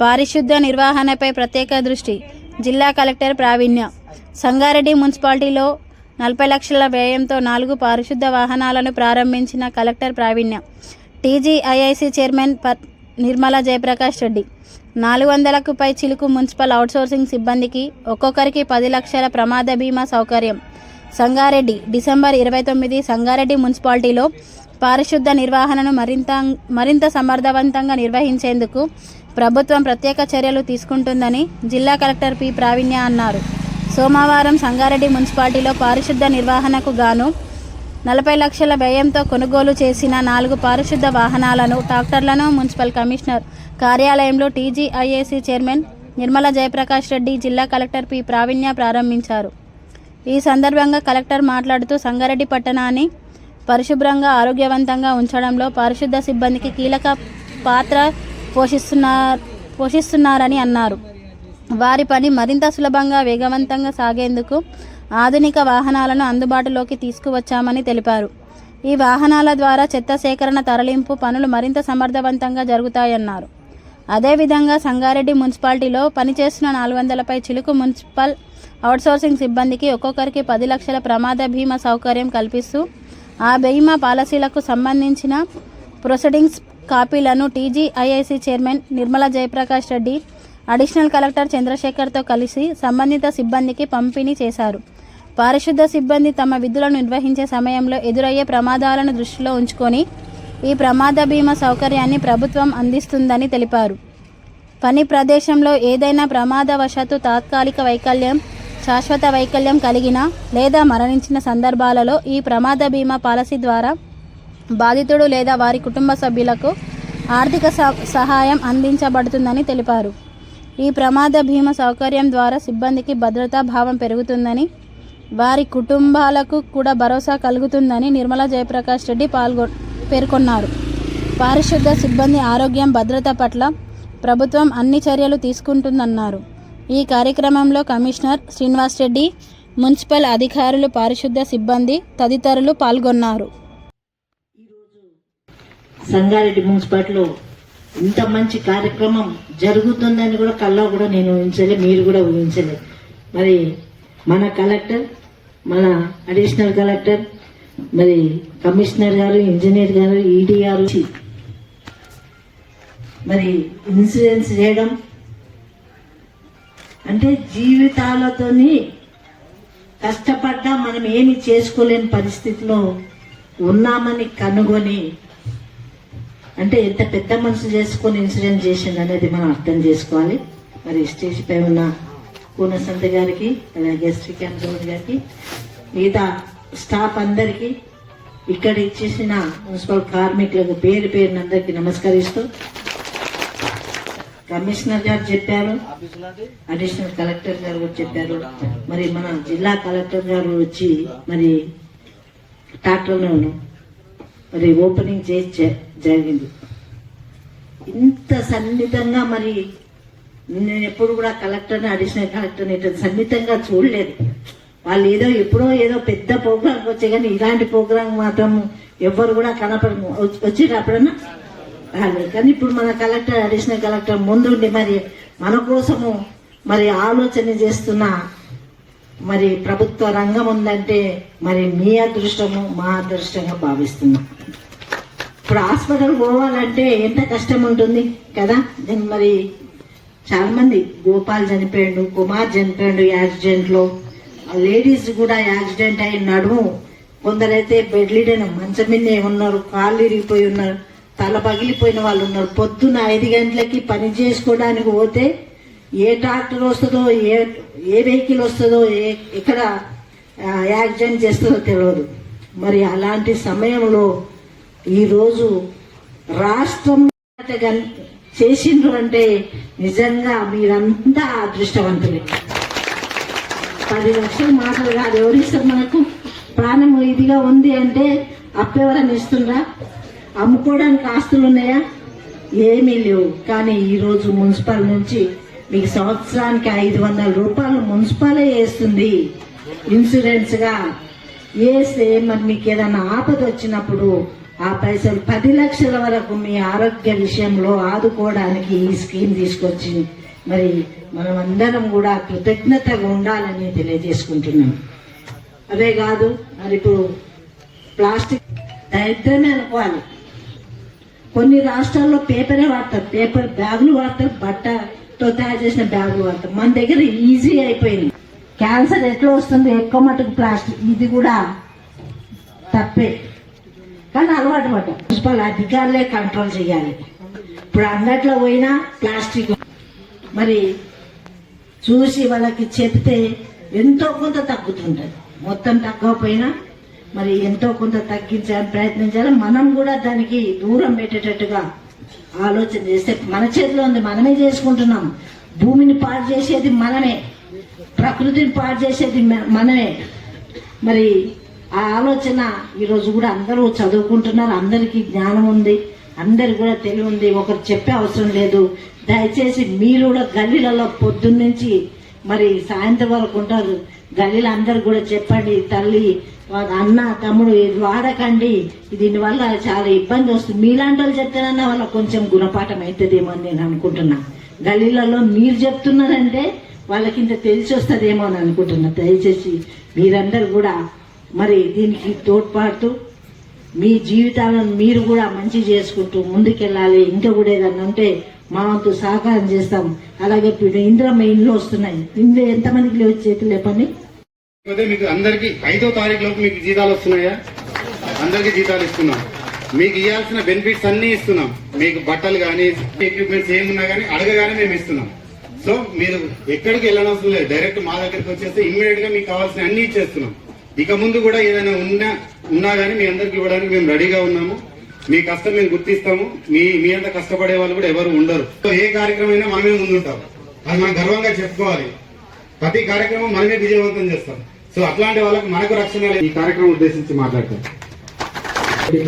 పారిశుద్ధ నిర్వహణపై ప్రత్యేక దృష్టి. జిల్లా కలెక్టర్ ప్రావీణ్య. సంగారెడ్డి మున్సిపాలిటీలో నలభై లక్షల వ్యయంతో నాలుగు పారిశుద్ధ వాహనాలను ప్రారంభించిన కలెక్టర్ ప్రావీణ్య. టీజీఐఐసి చైర్మన్ ప నిర్మలా జయప్రకాష్ రెడ్డి. నాలుగు వందలకు పై చిలుకు మున్సిపల్ అవుట్సోర్సింగ్ సిబ్బందికి ఒక్కొక్కరికి పది లక్షల ప్రమాద బీమా సౌకర్యం. సంగారెడ్డి డిసెంబర్ ఇరవై తొమ్మిది సంగారెడ్డి మున్సిపాలిటీలో పారిశుద్ధ నిర్వహణను మరింత మరింత సమర్థవంతంగా నిర్వహించేందుకు ప్రభుత్వం ప్రత్యేక చర్యలు తీసుకుంటుందని జిల్లా కలెక్టర్ పి. ప్రావీణ్య అన్నారు. సోమవారం సంగారెడ్డి మున్సిపాలిటీలో పారిశుద్ధ నిర్వహణకు గాను నలభై లక్షల వ్యయంతో కొనుగోలు చేసిన నాలుగు పారిశుద్ధ వాహనాలను ట్రాక్టర్లను మున్సిపల్ కమిషనర్ కార్యాలయంలో టీజీఐఏసీ చైర్మన్ నిర్మల జయప్రకాష్ రెడ్డి జిల్లా కలెక్టర్ పి. ప్రావీణ్య ప్రారంభించారు. ఈ సందర్భంగా కలెక్టర్ మాట్లాడుతూ సంగారెడ్డి పట్టణాన్ని పరిశుభ్రంగా ఆరోగ్యవంతంగా ఉంచడంలో పారిశుద్ధ సిబ్బందికి కీలక పాత్ర పోషిస్తున్నారు పోషిస్తున్నారని అన్నారు. వారి పని మరింత సులభంగా వేగవంతంగా సాగేందుకు ఆధునిక వాహనాలను అందుబాటులోకి తీసుకువచ్చామని తెలిపారు. ఈ వాహనాల ద్వారా చెత్త సేకరణ తరలింపు పనులు మరింత సమర్థవంతంగా జరుగుతాయన్నారు. అదేవిధంగా సంగారెడ్డి మున్సిపాలిటీలో పనిచేస్తున్న నాలుగు వందలపై చిలుకు మున్సిపల్ అవుట్సోర్సింగ్ సిబ్బందికి ఒక్కొక్కరికి పది లక్షల ప్రమాద బీమా సౌకర్యం కల్పిస్తూ ఆ బీమా పాలసీలకు సంబంధించిన ప్రొసీడింగ్స్ కాపీలను TGIIC chairman Nirmala Jayaprakash Reddy additional collector చంద్రశేఖర్తో కలిసి సంబంధిత సిబ్బందికి పంపిణీ చేశారు. పారిశుద్ధ సిబ్బంది తమ విధులను నిర్వహించే సమయంలో ఎదురయ్యే ప్రమాదాలను దృష్టిలో ఉంచుకొని ఈ ప్రమాద బీమా సౌకర్యాన్ని ప్రభుత్వం అందిస్తుందని తెలిపారు. పని ప్రదేశంలో ఏదైనా ప్రమాదవశాత్తు తాత్కాలిక వైకల్యం శాశ్వత వైకల్యం కలిగిన లేదా మరణించిన సందర్భాలలో ఈ ప్రమాద బీమా పాలసీ ద్వారా బాధితుడు లేదా వారి కుటుంబ సభ్యులకు ఆర్థిక స- సహాయం అందించబడుతుందని తెలిపారు. ఈ ప్రమాద బీమా సౌకర్యం ద్వారా సిబ్బందికి భద్రతా భావం పెరుగుతుందని వారి కుటుంబాలకు కూడా భరోసా కలుగుతుందని నిర్మలా జయప్రకాష్ రెడ్డి పాల్గొ పేర్కొన్నారు. పారిశుద్ధ సిబ్బంది ఆరోగ్యం భద్రత పట్ల ప్రభుత్వం అన్ని చర్యలు తీసుకుంటుందన్నారు. ఈ కార్యక్రమంలో కమిషనర్ శ్రీనివాస్ రెడ్డి మున్సిపల్ అధికారులు పారిశుద్ధ సిబ్బంది తదితరులు పాల్గొన్నారు. సంగారెడ్డి మున్సిపాలిటీలో ఇంత మంచి కార్యక్రమం జరుగుతుందని కూడా కల్లో కూడా నేను ఊహించలే మీరు కూడా ఊహించలే. మరి మన కలెక్టర్ మన అడిషనల్ కలెక్టర్ మరి కమిషనర్ గారు ఇంజనీర్ గారు ఈడీ గారు మరి ఇన్సూరెన్స్ చేయడం అంటే జీవితాలతోని కష్టపడ్డా మనం ఏమి చేసుకోలేని పరిస్థితిలో ఉన్నామని కనుగొని అంటే ఎంత పెద్ద మనసు చేసుకొని ఇన్సూరెన్స్ చేసింది అనేది మనం అర్థం చేసుకోవాలి. మరి స్టేజ్ పై ఉన్న పూర్ణసంత గారికి అలాగే శ్రీకాంత్ గౌడ్ గారికి మిగతా స్టాఫ్ అందరికీ ఇక్కడ ఇచ్చేసిన మున్సిపల్ కార్మికులకు పేరు పేరున అందరికీ నమస్కరిస్తూ కమిషనర్ గారు చెప్పారు అడిషనల్ కలెక్టర్ గారు కూడా చెప్పారు. మరి మన జిల్లా కలెక్టర్ గారు వచ్చి మరి ట్రాక్టర్లను మరి ఓపెనింగ్ చేసి జరిగింది. ఇంత సన్నిహితంగా మరి నేను ఎప్పుడు కూడా కలెక్టర్ని అడిషనల్ కలెక్టర్ని ఇట్లా సన్నిహితంగా చూడలేదు. వాళ్ళు ఏదో ఎప్పుడో ఏదో పెద్ద ప్రోగ్రాంకి వచ్చే కానీ ఇలాంటి ప్రోగ్రాం మాత్రం ఎవ్వరు కూడా కనపడ వచ్చి అప్పుడన్నా రాలేదు. కానీ ఇప్పుడు మన కలెక్టర్ అడిషనల్ కలెక్టర్ ముందుండి మరి మన కోసము మరి ఆలోచన చేస్తున్న మరి ప్రభుత్వ రంగం ఉందంటే మరి మీ అదృష్టము మా అదృష్టంగా భావిస్తున్నాం. ఇప్పుడు హాస్పిటల్ పోవాలంటే ఎంత కష్టం ఉంటుంది కదా? నేను మరి చాలా మంది గోపాల్ చనిపోయాడు కుమార్ చనిపోయాడు యాక్సిడెంట్లో. లేడీస్ కూడా యాక్సిడెంట్ అయి నడుము కొందరైతే బెడ్లీడైన మంచం మీదే ఉన్నారు కాళ్ళు ఇరిగిపోయి ఉన్నారు తల పగిలిపోయిన వాళ్ళు ఉన్నారు. పొద్దున్న ఐదు గంటలకి పని చేసుకోవడానికి పోతే ఏ ట్రాక్టర్ వస్తుందో ఏ ఏ వెహికల్ వస్తుందో ఏ ఎక్కడ యాక్సిడెంట్ చేస్తుందో తెలియదు మరి అలాంటి సమయంలో ఈరోజు రాష్ట్రం చేసిండ్రు అంటే నిజంగా మీరంతా అదృష్టవంతులే. పది లక్షలు మాటలు కాదు ఎవరిస్తారు మనకు? ప్రాణం ఇదిగా ఉంది అంటే అప్పెవరని ఇస్తుండ్రా? అమ్ముకోవడానికి ఆస్తులు ఉన్నాయా? ఏమీ లేవు. కానీ ఈరోజు మున్సిపల్ నుంచి మీకు సంవత్సరానికి ఐదు వందల రూపాయలు మున్సిపాలే వేస్తుంది. ఇన్సూరెన్స్గా వేస్తే మరి మీకు ఏదైనా ఆపద వచ్చినప్పుడు ఆ పైసలు పది లక్షల వరకు మీ ఆరోగ్య విషయంలో ఆదుకోవడానికి ఈ స్కీమ్ తీసుకొచ్చి మరి మనం అందరం కూడా కృతజ్ఞతగా ఉండాలని తెలియజేసుకుంటున్నాం. అదే కాదు మరి ఇప్పుడు ప్లాస్టిక్ దరిద్రమే అనుకోవాలి. కొన్ని రాష్ట్రాల్లో పేపరే వాడతారు. పేపర్ బ్యాగులు వాడతారు బట్ట తో తయారు చేసిన బ్యాగులు వాడతారు మన దగ్గర ఈజీ అయిపోయింది. క్యాన్సర్ ఎట్లా వస్తుంది? ఎక్కువ మటుకు ప్లాస్టిక్. ఇది కూడా తప్పే. కానీ అలవాటు పడ్డ. మున్సిపల్ అధికారులే కంట్రోల్ చేయాలి. ఇప్పుడు అందట్లో పోయినా ప్లాస్టిక్ మరి చూసి వాళ్ళకి చెప్తే ఎంతో కొంత తగ్గుతుంటుంది. మొత్తం తగ్గకపోయినా మరి ఎంతో కొంత తగ్గించాలని ప్రయత్నించాలి మనం కూడా దానికి దూరం పెట్టేటట్టుగా ఆలోచన చేస్తే మన చేతిలో ఉంది మనమే చేసుకుంటున్నాం. భూమిని పాడు చేసేది మనమే. ప్రకృతిని పాడు చేసేది మనమే. మరి ఆ ఆలోచన ఈరోజు కూడా అందరూ చదువుకుంటున్నారు అందరికీ జ్ఞానం ఉంది అందరికి కూడా తెలివి ఉంది ఒకరు చెప్పే అవసరం లేదు. దయచేసి మీరు కూడా గల్లీలలో పొద్దున్నుంచి మరి సాయంత్రం వరకు ఉంటారు. గల్లీలో అందరు కూడా చెప్పండి తల్లి అన్న తమ్ముడు ఇది వాడకండి. దీనివల్ల చాలా ఇబ్బంది వస్తుంది. మీలాంటి వాళ్ళు చెప్తేనన్నా వాళ్ళకి కొంచెం గుణపాఠం అవుతుందేమో అని నేను అనుకుంటున్నా. గల్లీలలో మీరు చెప్తున్నారంటే వాళ్ళకి ఇంత తెలిసి వస్తుందేమో అని అనుకుంటున్నా. దయచేసి మీరందరూ కూడా మరి దీనికి తోడ్పాటు మీ జీవితాలను మీరు కూడా మంచి చేసుకుంటూ ముందుకెళ్ళాలి. ఇంకా కూడా ఏదన్నా ఉంటే మా వంతు సహకారం చేస్తాం. అలాగే ఇప్పుడు మా ఇండ్లు వస్తున్నాయి. ఇందులో ఎంతమందికి లేవు చేతులు లేపని అదే మీకు అందరికి ఐదో తారీఖు లోపు మీకు జీతాలు వస్తున్నాయా? అందరికి జీతాలు ఇస్తున్నాం. మీకు ఇవ్వాల్సిన బెనిఫిట్స్ అన్ని ఇస్తున్నాం. మీకు బట్టలు కానీ ఎక్విప్మెంట్స్ ఏమున్నా కానీ అడగగానే మేము ఇస్తున్నాం. సో మీరు ఎక్కడికి వెళ్ళనవసరం లేదు. డైరెక్ట్ మా దగ్గరికి వచ్చేస్తే ఇమ్మీడియట్గా మీకు కావాల్సిన అన్ని ఇచ్చేస్తున్నాం. ఇక ముందు కూడా ఏదైనా ఉన్నా ఉన్నా కానీ మీ అందరికి ఇవ్వడానికి మేము రెడీగా ఉన్నాము. మీ కష్టం మేము గుర్తిస్తాము. మీ మీ అంత కష్టపడే వాళ్ళు కూడా ఎవరు ఉండరు. సో ఏ కార్యక్రమం అయినా మనమే ముందుంటాం అది మనం గర్వంగా చెప్పుకోవాలి. ప్రతి కార్యక్రమం మనమే విజయవంతం చేస్తాం. సో అట్లాంటి వాళ్ళకి మనకు రక్షణ లేదు. ఈ కార్యక్రమం ఉద్దేశించి మాట్లాడతాం.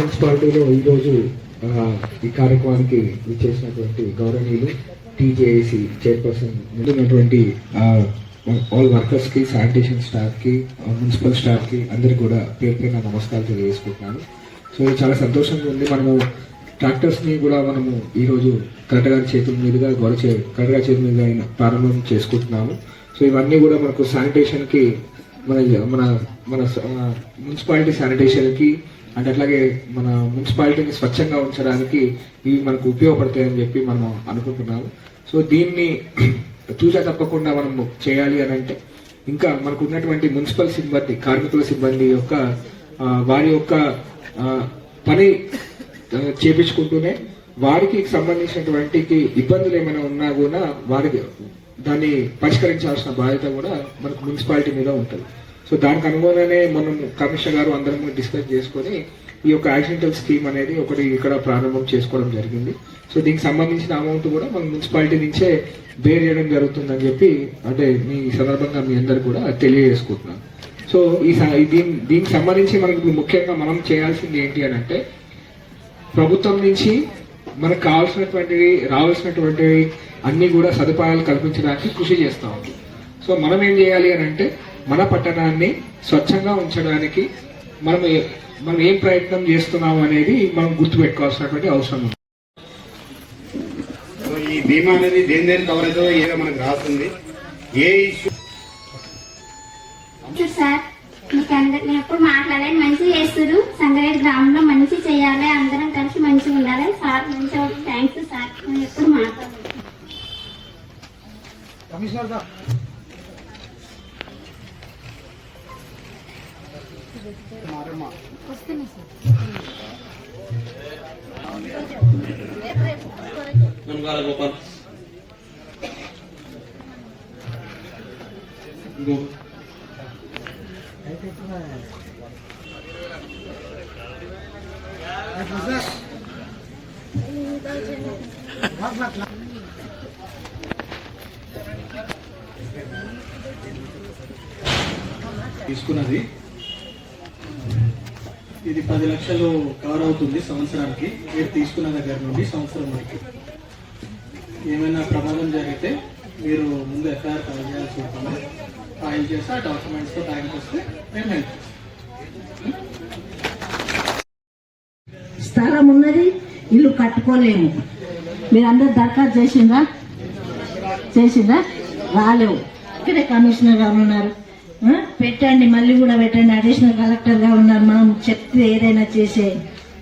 మున్సిపాలిటీలో ఈరోజు ఈ కార్యక్రమానికి చేసినటువంటి గౌరవనీయులు టీజేఏసీ చైర్పర్సన్ ఉన్నటువంటి ఆల్ వర్కర్స్కి శానిటేషన్ స్టాఫ్కి మున్సిపల్ స్టాఫ్కి అందరికి కూడా పేరు పైన నమస్కారాలు తెలియజేసుకుంటున్నాను. సో చాలా సంతోషంగా ఉంది. మనము ట్రాక్టర్స్ని కూడా మనము ఈరోజు కరెక్ట్ గారి చేతుల మీదుగా గౌరవ చే- కలెక్టర్ గారి చేతుల మీదుగా ప్రారంభం చేసుకుంటున్నాము. సో ఇవన్నీ కూడా మనకు శానిటేషన్కి మన మన మన మున్సిపాలిటీ శానిటేషన్కి అండ్ అట్లాగే మన మున్సిపాలిటీని స్వచ్ఛంగా ఉంచడానికి ఇవి మనకు ఉపయోగపడతాయని చెప్పి మనం అనుకుంటున్నాము. సో దీన్ని చూసా తప్పకుండా మనం చేయాలి అని అంటే ఇంకా మనకు ఉన్నటువంటి మున్సిపల్ సిబ్బంది కార్మికుల సిబ్బంది యొక్క వారి యొక్క పని చేపించుకుంటూనే వారికి సంబంధించినటువంటి ఇబ్బందులు ఏమైనా ఉన్నా కూడా వారికి దాన్ని పరిష్కరించాల్సిన బాధ్యత కూడా మనకు మున్సిపాలిటీ మీద ఉంటుంది. సో దానికి అనుగుణంగానే మనం కమిషనర్ గారు అందరం డిస్కస్ చేసుకొని ఈ యొక్క యాక్సిడెంటల్ స్కీమ్ అనేది ఒకటి ఇక్కడ ప్రారంభం చేసుకోవడం జరిగింది. సో దీనికి సంబంధించిన అమౌంట్ కూడా మన మున్సిపాలిటీ నుంచే బేర్ చేయడం జరుగుతుందని చెప్పి అంటే మీ సందర్భంగా మీ అందరు కూడా తెలియజేసుకుంటున్నాను. సో ఈ స- దీని దీనికి సంబంధించి మనకు ముఖ్యంగా మనం చేయాల్సింది ఏంటి అని అంటే ప్రభుత్వం నుంచి మనకు కావాల్సినటువంటివి రావాల్సినటువంటివి అన్ని కూడా సదుపాయాలు కల్పించడానికి కృషి చేస్తా ఉంది. సో మనం ఏం చేయాలి అని అంటే మన పట్టణాన్ని స్వచ్ఛంగా ఉంచడానికి మనం మనం ఏం ప్రయత్నం చేస్తున్నాం అనేది మనం గుర్తుపెట్టుకోవాల్సినటువంటి అవసరం ఉంది. సో ఈ బీమా అనేది దేని దేని కవర్ అవుతుందో ఏదో మనకు రాస్తుంది. ఏ ఇష్యూ సార్ మీకు అందరు నేను ఎప్పుడు మాట్లాడాలి. మంచి చేస్తున్నారు సంగారెడ్డి గ్రామంలో మంచి చేయాలి. అందరం కలిసి మంచిగా ఉండాలి. సార్ మంచిగా థ్యాంక్స్ సార్. నేను ఎప్పుడు మాట్లాడాలి నమస్కారం గోపాల్. తీసుకున్నది. ఇది పది లక్షలు కవర్ అవుతుంది సంవత్సరానికి. మీరు తీసుకున్న దగ్గర నుండి సంవత్సరం వరకు. ఏమైనా ప్రమాదం జరిగితే మీరు ముందు ఎఫ్ఐఆర్ ఫైల్ చేయాల్సి ఉంటుంది. ఫైల్ చేసి ఆ డాక్యుమెంట్స్తో బ్యాంక్ వస్తే మేము హెల్ప్ ఇల్లు కట్టుకోలేము. మీరందరూ దరఖాస్తు చేసిందా చేసిందా రాలేవు. ఇక్కడే కమిషనర్గా ఉన్నారు. పెట్టండి మళ్ళీ కూడా పెట్టండి. అడిషనల్ కలెక్టర్గా ఉన్నారు. మనం చెప్తే ఏదైనా చేసే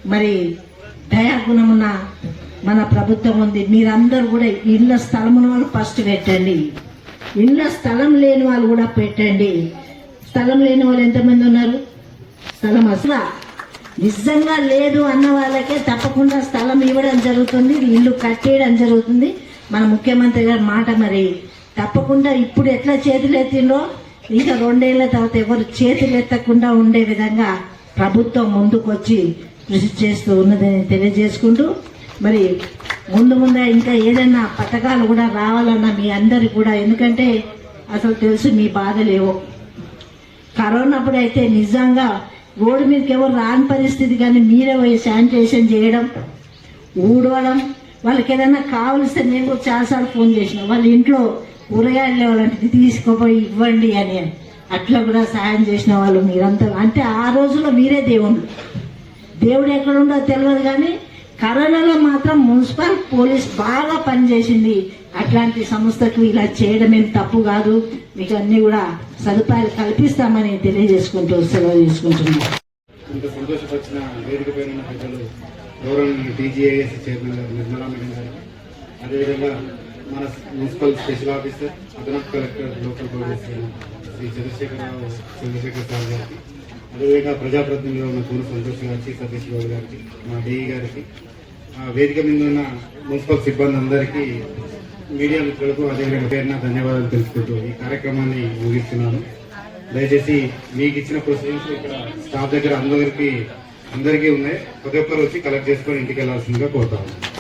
మరి దయాగుణం ఉన్న మన ప్రభుత్వం ఉంది. మీరందరూ కూడా ఇళ్ళ స్థలం వాళ్ళు ఫస్ట్ పెట్టండి. ఇళ్ళ స్థలం లేని వాళ్ళు కూడా పెట్టండి. స్థలం లేని వాళ్ళు ఎంతమంది ఉన్నారు? స్థలం అసలు నిజంగా లేదు అన్న వాళ్ళకే తప్పకుండా స్థలం ఇవ్వడం జరుగుతుంది ఇల్లు కట్టేయడం జరుగుతుంది. మన ముఖ్యమంత్రి గారి మాట మరి తప్పకుండా ఇప్పుడు ఎట్లా చేతులు ఎత్తిండో ఇంకా రెండేళ్ళ తర్వాత ఎవరు చేతులు ఎత్తకుండా ఉండే విధంగా ప్రభుత్వం ముందుకొచ్చి కృషి చేస్తూ ఉన్నదని తెలియజేసుకుంటూ మరి ముందు ముందు ఇంకా ఏదైనా పథకాలు కూడా రావాలన్న మీ అందరికి కూడా ఎందుకంటే అసలు తెలుసు మీ బాధలేవో. కరోనా అప్పుడు అయితే నిజంగా రోడ్డు మీదకి ఎవరు రాని పరిస్థితి కానీ మీరే పోయి శానిటేషన్ చేయడం ఊడవడం వాళ్ళకి ఏదైనా కావలిస్తే నేను కూడా చాలాసార్లు ఫోన్ చేసిన వాళ్ళ ఇంట్లో కూరగాయలు లేవాలంటే తీసుకుపోయి ఇవ్వండి అని. అట్లా కూడా సాయం చేసిన వాళ్ళు మీరంతా. అంటే ఆ రోజుల్లో మీరే దేవుళ్ళు. దేవుడు ఎక్కడుండో తెలియదు కానీ కరోనాలో మాత్రం మున్సిపల్ పోలీస్ బాగా పనిచేసింది. అట్లాంటి సంస్థకు ఇలా చేయడం ఏం తప్పు కాదు. మీకు అన్ని కూడా సదుపాయాలు కల్పిస్తామని తెలియజేసుకుంటూ సెలవు తీసుకుంటున్నాను ఇంత సంతోషపరిచిన వేదిక పైన ఉన్న పెద్దలు గౌరవనీయ టీజీఐఎస్ చైర్మన్ గారు నిర్మలా మేడం గారు. అదేవిధంగా మన మున్సిపల్ స్పెషల్ ఆఫీసర్ అదనపు collector local police Shri Chandrasekhararao Chandrashekar sir గారికి. అదేవిధంగా ప్రజాప్రతినిధిగా ఉన్న పూర్ణ సంతోష్ గారికి సతీష్ గౌడ్ గారికి మా డిఈ గారికి వేదిక మీద ఉన్న మున్సిపల్ సిబ్బంది అందరికీ మీడియా మిత్రులకు అదేవిధంగా పేరున ధన్యవాదాలు తెలుసుకుంటూ ఈ కార్యక్రమాన్ని ముగిస్తున్నాను. దయచేసి మీకు ఇచ్చిన ప్రొసీజర్స్ ఇక్కడ స్టాఫ్ దగ్గర అందరికీ అందరికీ ఉన్నాయి. ప్రతి ఒక్కరు వచ్చి కలెక్ట్ చేసుకొని ఇంటికి వెళ్ళాల్సిందిగా కోరుతాను